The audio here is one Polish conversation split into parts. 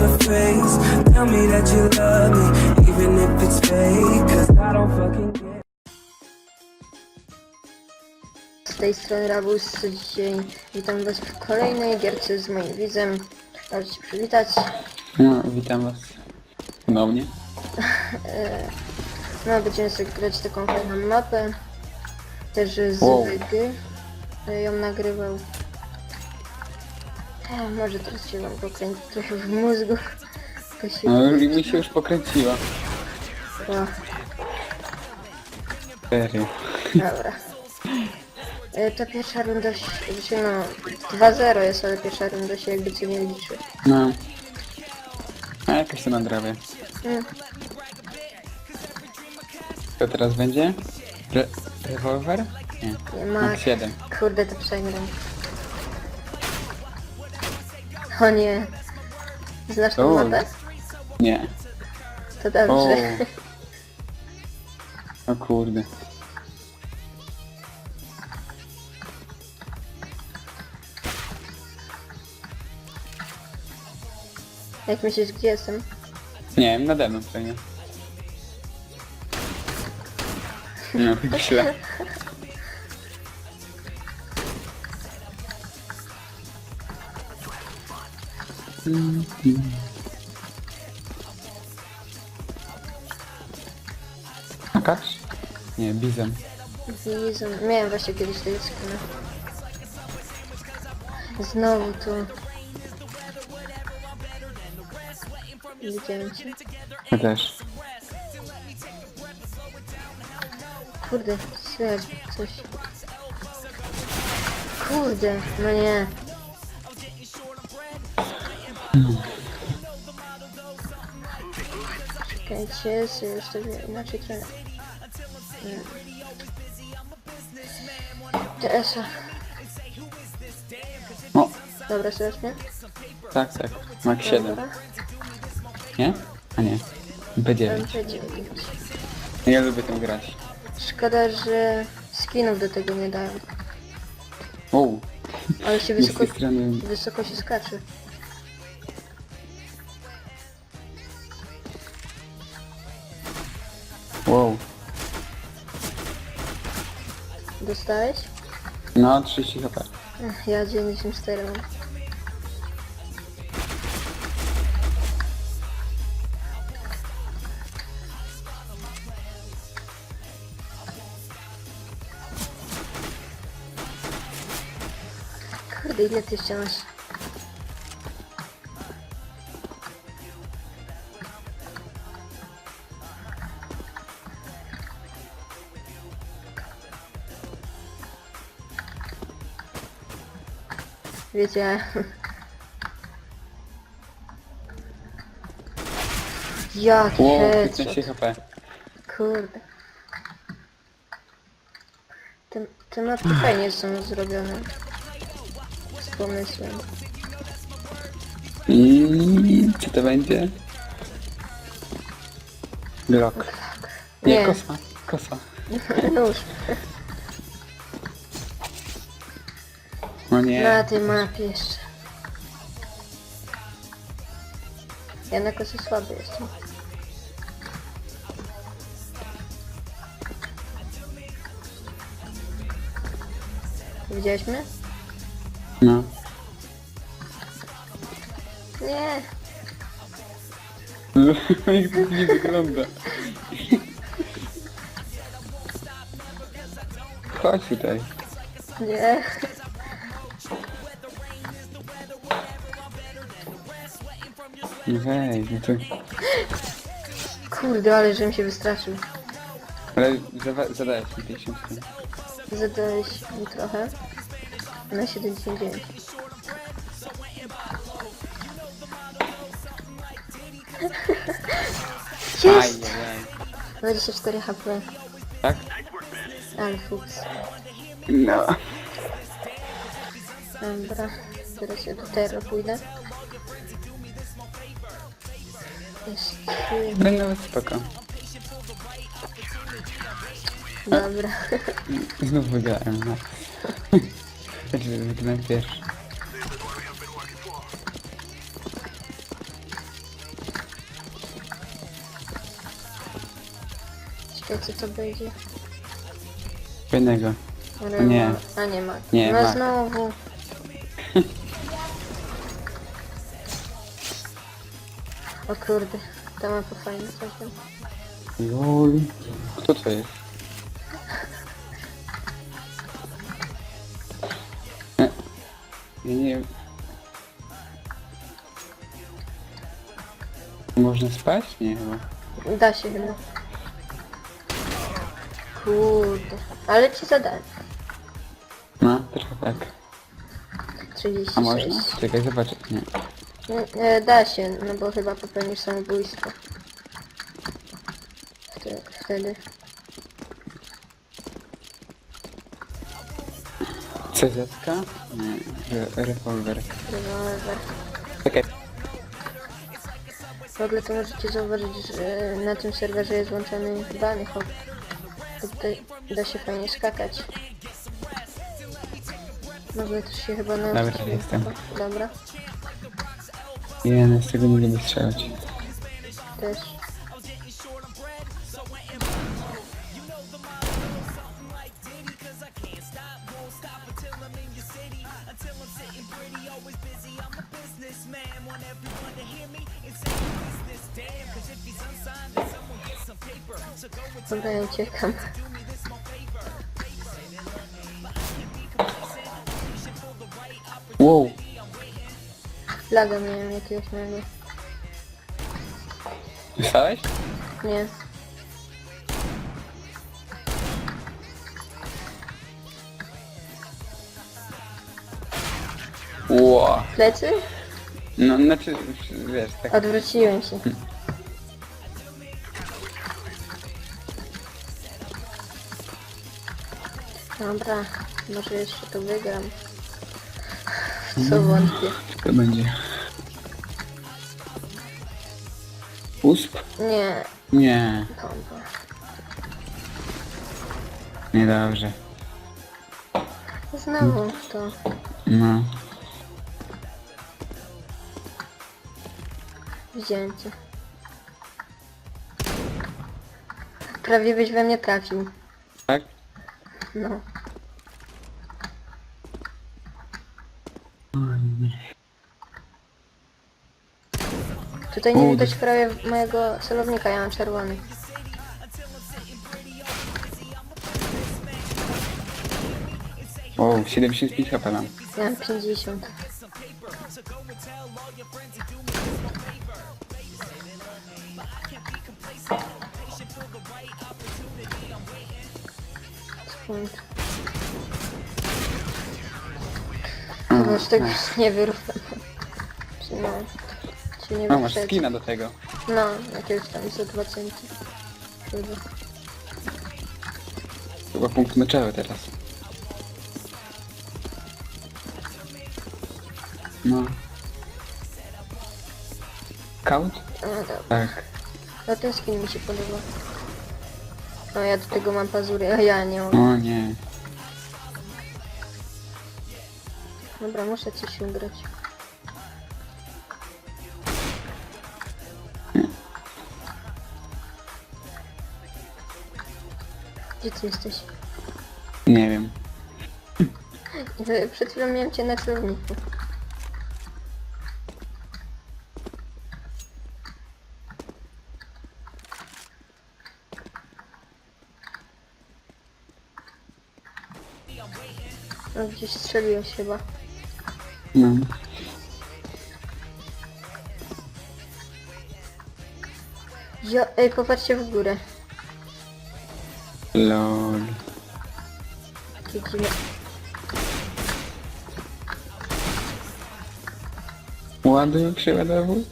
the face. Tell me that you love me, even if it's fake. Cause I don't fucking get Z tej strony Rabus, dzisiaj witam was w kolejnej gierce z moim widzem. Możecie się przywitać. No, witam was ponownie. No, będziemy sobie grać taką fajną mapę. Też z Wow. E, Ją nagrywał. Może teraz się wam pokręci trochę w mózgu. To się... No i mi się już pokręciła. Serio. dobra. E, To pierwsza runda się, znaczy no 2-0 jest, ale pierwsza runda się jakby co nie liczy. No. A jakaś to nadrabia. Mm. Co teraz będzie? Re rewolwer? Nie. Nie ma. Mam 7. Kurde, to przegram. O nie. Znasz tą O. mapę? Nie. To dobrze. O kurde. Jak myślisz, gdzie jestem? Nie wiem, nade mną pewnie. No, tak Akasz? Nie, bizon. Bizon. Miałem właśnie kiedyś tego skina. Znowu tu. Widziałem cię. Ja też. Kurde, słychać coś. Kurde, no nie. Sobie ustawię inaczej trochę. Nie. TS-a. O, Dobra, słychać mnie? tak, tak. Mak 7. Dobra. Nie? A nie. B9. Będzie. Ja lubię tym grać. Szkoda, że skinów do tego nie dają. O, Ale się z wysoko, tej strony wysoko się skacze. Dostałeś? No, 30 HP. Ech, Ja 94 mam. Kurde, ile ty jeszcze masz? Wiecie... Jaki headshot. 15 HP. Kurde. Te, te mapy fajnie są zrobione. Z pomysłem. I co to będzie? Glock. Nie, Nie. kosa. Kosa. Nóż. No nie. Na tej mapie jeszcze. Ja na kosy słaby jestem. Widziałeś mnie? No. Nie. Jak to nie wygląda. Chodź tutaj. Nie. No Weź, no to... Kurde, ale żebym się wystraszył. Ale zada- zadałeś mi 50 sekund. Zadałeś mi trochę. Na 79. Jest! Ajajaj. 24 HP. Tak? Ale fuks. No. Dobra. Teraz ja do Terra pójdę. No nawet spoko. Dobra. Znów wygrałem, no. Znaczy, wygrałem pierwszy. Czekaj, co to będzie? Fajnego. Ale Nie. A nie ma. Nie no ma. znowu. O kurde ta mapa fajna całkiem. Lol. Kto to jest? E, Ja nie wiem. Można spać? Nie chyba. Da się chyba. Kurde. Ale ci zadałem. No, trochę tak. 36. A można? Czekaj, zobaczę. Nie. Nie, e, da się, no bo chyba popełnisz samobójstwo. Wtedy. CZ? Nie, re- rewolwer. Rewolwer. Czekaj. W ogóle to możecie zauważyć, że na tym serwerze jest włączony bany hop. Tutaj da się fajnie skakać. Można też się chyba nauczyć. Dobra, jestem. Dobra, Ja z tego nie lubię strzelać. też. Dobra, ja uciekam. Wow! Laga miałem jakiegoś mego. Słyszałeś? Nie. Ło! Plecy? No, znaczy, wiesz, tak. Odwróciłem się. Dobra, może jeszcze to wygram. Co wątpię. To będzie. Usp? Nie, Nie, pompa. niedobrze. Znowu to. No. Widziałem cię. Prawie byś we mnie trafił. Tak? No. Tutaj nie widać prawie mojego celownika, ja mam czerwony. O, 75 HP mam. Ja mam 50. Sekund. Chyba z tego nie wyrównam. No, czy nie No, masz skina do tego. No, jakiegoś tam za 2 centy. Chyba. Chyba punkt meczowy teraz. No. Count? No dobra. Tak. No ten skin mi się podoba. No ja do tego mam pazury, a ja nie mam. O nie. Dobra, muszę coś ugrać. Gdzie ty jesteś? Nie wiem. Przed chwilą miałem cię na celowniku. No gdzieś strzeliłeś chyba. No. Jo, ej, popatrzcie w górę. Lol. Ładuj, przeładowuj.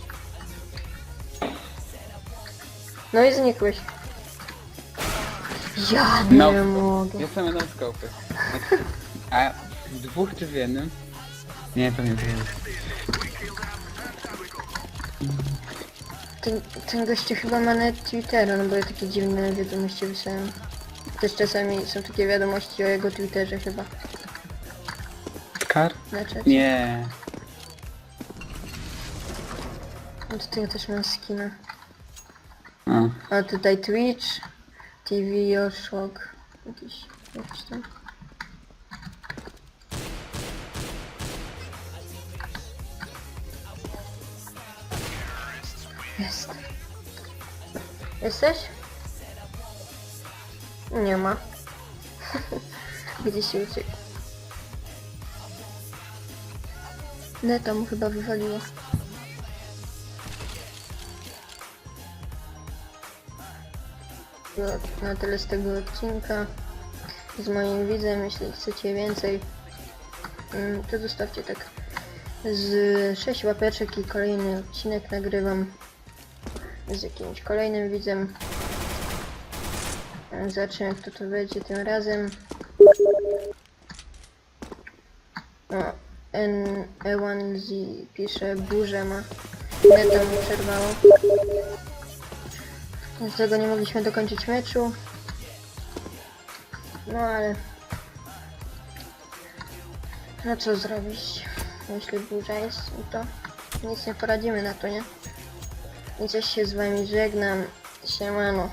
No i znikłeś. Ja nie No. mogę. Ja same na skopy. A dwóch czy w jednym? Nie, wiem. Ten, ten gościu chyba ma na Twittera, no bo ja takie dziwne wiadomości wysłałem. Też czasami są takie wiadomości o jego Twitterze chyba. Na czacie. Nie. No tego też mam skina. O. A tutaj Twitch. TV Oshok. Jakiś, jakiś tam. Jest. Jesteś? Nie ma. Gdzieś się uciekł. Neta mu chyba wywaliło. No, na tyle z tego odcinka. Z moim widzem, jeśli chcecie więcej, mm, to zostawcie tak z 6 łapeczek i kolejny odcinek nagrywam z jakimś kolejnym widzem. E, Zobaczymy kto to będzie tym razem. O, N E1Z pisze burzę ma. Neta mu przerwało. Dlatego nie mogliśmy dokończyć meczu. No ale... No co zrobić? Jeśli burza jest, to nic nie poradzimy na to, nie? I coś się z wami żegnam. Siemano.